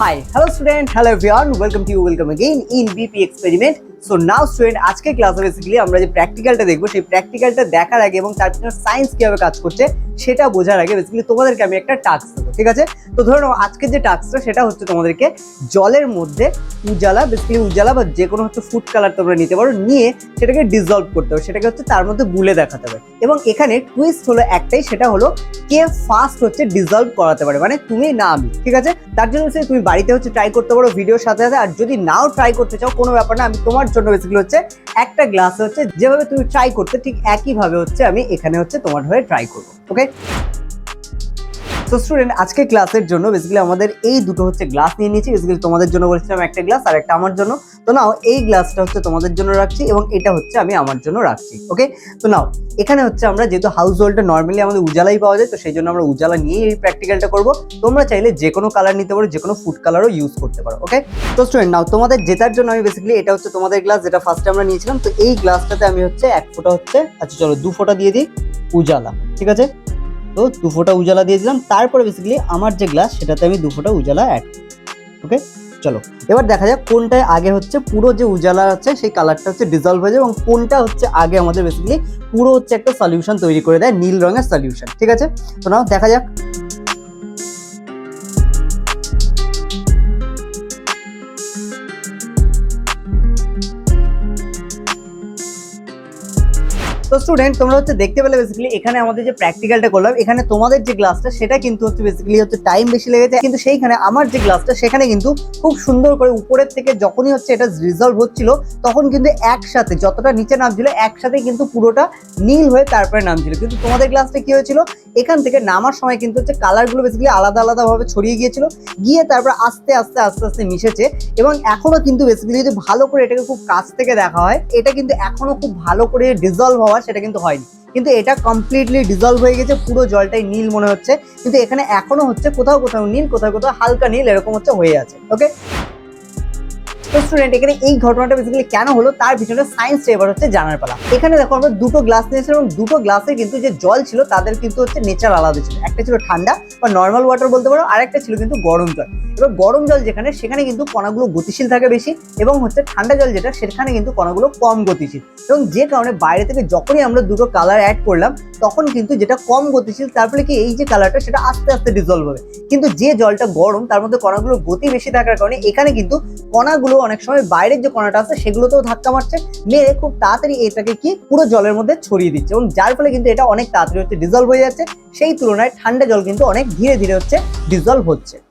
Hi, hello student, hello everyone, welcome to you, welcome again in BP experiment. So now student আজকে ক্লাসে basically আমরা যে প্র্যাকটিক্যালটা দেখব, সেই প্র্যাকটিক্যালটা দেখার আগে এবং তার পিছনে সায়েন্স কীভাবে কাজ করছে, সেটা বোঝার আগে বেসিক্যালি তোমাদেরকে আমি একটা টাস্ক দেবো, ঠিক আছে? তো ধরো নাও আজকের যে টাস্কটা সেটা হচ্ছে তোমাদেরকে জলের মধ্যে উজালা বেসিক্যালি উজালা বা যে কোনো হচ্ছে ফুড কালার তোমরা নিতে পারো, নিয়ে সেটাকে ডিজলভ করতে হবে, সেটাকে হচ্ছে তার মধ্যে গুলে দেখাতে হবে। এবং এখানে টুইস্ট হলো একটাই, সেটা হলো কে ফার্স্ট হচ্ছে ডিজলভ করাতে পারে মানে তুমি না আমি, ঠিক আছে? তার জন্য তুমি বাড়িতে হচ্ছে ট্রাই করতে পারো ভিডিওর সাথে সাথে, আর যদি নাও ট্রাই করতে চাও, কোনো ব্যাপার না, আমি তোমার জন্য বেসিক্যালি হচ্ছে একটা গ্লাস হচ্ছে যেভাবে তুমি ট্রাই করতে ঠিক একইভাবে হচ্ছে আমি এখানে হচ্ছে তোমার হয়ে ট্রাই করব ওকে তো স্টুডেন্ট আজকে ক্লাসের জন্য বেসিক্যালি আমাদের এই দুটো হচ্ছে গ্লাস নিয়ে নিয়েছি। বেসিক্যালি তোমাদের জন্য বলেছিলাম একটা গ্লাস আর একটা আমার জন্য। তো নাও, এই গ্লাসটা হচ্ছে তোমাদের জন্য রাখছি এবং এটা হচ্ছে আমি আমার জন্য রাখছি ওকে তো নাও, এখানে হচ্ছে আমরা যেহেতু হাউস হোল্ডটা নর্মালি আমাদের উজালাই পাওয়া যায়, তো সেই জন্য আমরা উজালা নিয়েই এই প্র্যাকটিক্যালটা করব। তোমরা চাইলে যে কোনো কালার নিতে পারো, যে কোনো ফুড কালারও ইউজ করতে পারো ওকে তো স্টুডেন্ট নাও, তোমাদের জেতার জন্য আমি বেসিক্যালি এটা হচ্ছে তোমাদের গ্লাস যেটা ফার্স্টে আমরা নিয়েছিলাম। তো এই গ্লাসটাতে আমি হচ্ছে এক ফোঁটা হচ্ছে আচ্ছা চলো দু ফোঁটা দিয়ে দিই, উজালা, ঠিক আছে? তো দু ফোঁটা উজালা দিয়ে দিলাম। তারপরে বেসিক্যালি আমার যে গ্লাস সেটাতে আমি দু ফোঁটা উজালা অ্যাড ওকে চলো, এবার দেখা যাক কোনটায় আগে হচ্ছে পুরো যে উজালা আছে, সেই কালারটা হচ্ছে ডিজলভ হয়ে যায় এবং কোনটা হচ্ছে আগে আমাদের বেসিক্যালি পুরো হচ্ছে একটা সলিউশন তৈরি করে দেয় নীল রঙের সলিউশন ঠিক আছে? তো নাও দেখা যাক। তো স্টুডেন্ট তোমরা হচ্ছে দেখতে পেলে বেসিক্যালি এখানে আমাদের যে প্র্যাকটিক্যালটা করলাম, এখানে তোমাদের যে গ্লাসটা সেটা কিন্তু হচ্ছে বেসিক্যালি হচ্ছে টাইম বেশি লেগেছে কিন্তু সেইখানে আমার যে গ্লাসটা সেখানে কিন্তু খুব সুন্দর করে উপরের থেকে যখনই হচ্ছে এটা রিজলভ হচ্ছিল, তখন কিন্তু একসাথে যতটা নিচে নামছিল, একসাথে কিন্তু পুরোটা নীল হয়ে তারপরে নামছিল। কিন্তু তোমাদের গ্লাসটা কি হয়েছিল? এখান থেকে নামার সময় কিন্তু হচ্ছে কালারগুলো বেসিক্যালি আলাদা আলাদাভাবে ছড়িয়ে গিয়েছিল। গিয়ে তারপর আস্তে আস্তে আস্তে আস্তে মিশেছে এবং এখনও কিন্তু বেসিক্যালি যদি ভালো করে এটাকে খুব কাছ থেকে দেখা হয়, এটা কিন্তু এখনও খুব ভালো করে ডিজলভ হওয়া সেটা কিন্তু হয়নি। কিন্তু এটা কমপ্লিটলি ডিজলভ হয়ে গেছে, পুরো জলটাই নীল মনে হচ্ছে। কিন্তু এখানে এখনও হচ্ছে কোথাও কোথাও নীল, কোথাও কোথাও হালকা নীল, এরকম হচ্ছে হয়ে আছে ওকে তো স্টুডেন্ট এখানে এই ঘটনাটা বেসিক্যালি কেন হলো, তার পিছনে সায়েন্স এবার হচ্ছে জানার পালা। এখানে দেখো আমরা দুটো গ্লাস নিয়েছিলাম এবং দুটো গ্লাসে কিন্তু যে জল ছিল, তাদের কিন্তু হচ্ছে নেচার আলাদা ছিল। একটা ছিল ঠান্ডা, বা নর্মাল ওয়াটার বলতে পারো, আর একটা ছিল কিন্তু গরম জল। এবার গরম জল যেখানে, সেখানে কিন্তু কণাগুলো গতিশীল থাকে বেশি এবং হচ্ছে ঠান্ডা জল যেটা, সেখানে কিন্তু কণাগুলো কম গতিশীল। এবং যে কারণে বাইরে থেকে যখনই আমরা দুটো কালার অ্যাড করলাম, তখন কিন্তু যেটা কম গতিশীল, তার ফলে কি এই যে কালারটা সেটা আস্তে আস্তে ডিজলভ হবে। কিন্তু যে জলটা গরম, তার মধ্যে কণাগুলো গতি বেশি থাকার কারণে এখানে কিন্তু কণাগুলো অনেক সময় বাইরের যে কণাটা আছে, সেগুলোতেও ধাক্কা মারছে। মেরে খুব তাড়াতাড়ি এটাকে কি পুরো জলের মধ্যে ছড়িয়ে দিচ্ছে এবং যার ফলে কিন্তু এটা অনেক তাড়াতাড়ি হচ্ছে ডিজলভ হয়ে যাচ্ছে। সেই তুলনায় ঠান্ডা জল কিন্তু অনেক ধীরে ধীরে হচ্ছে ডিজলভ হচ্ছে।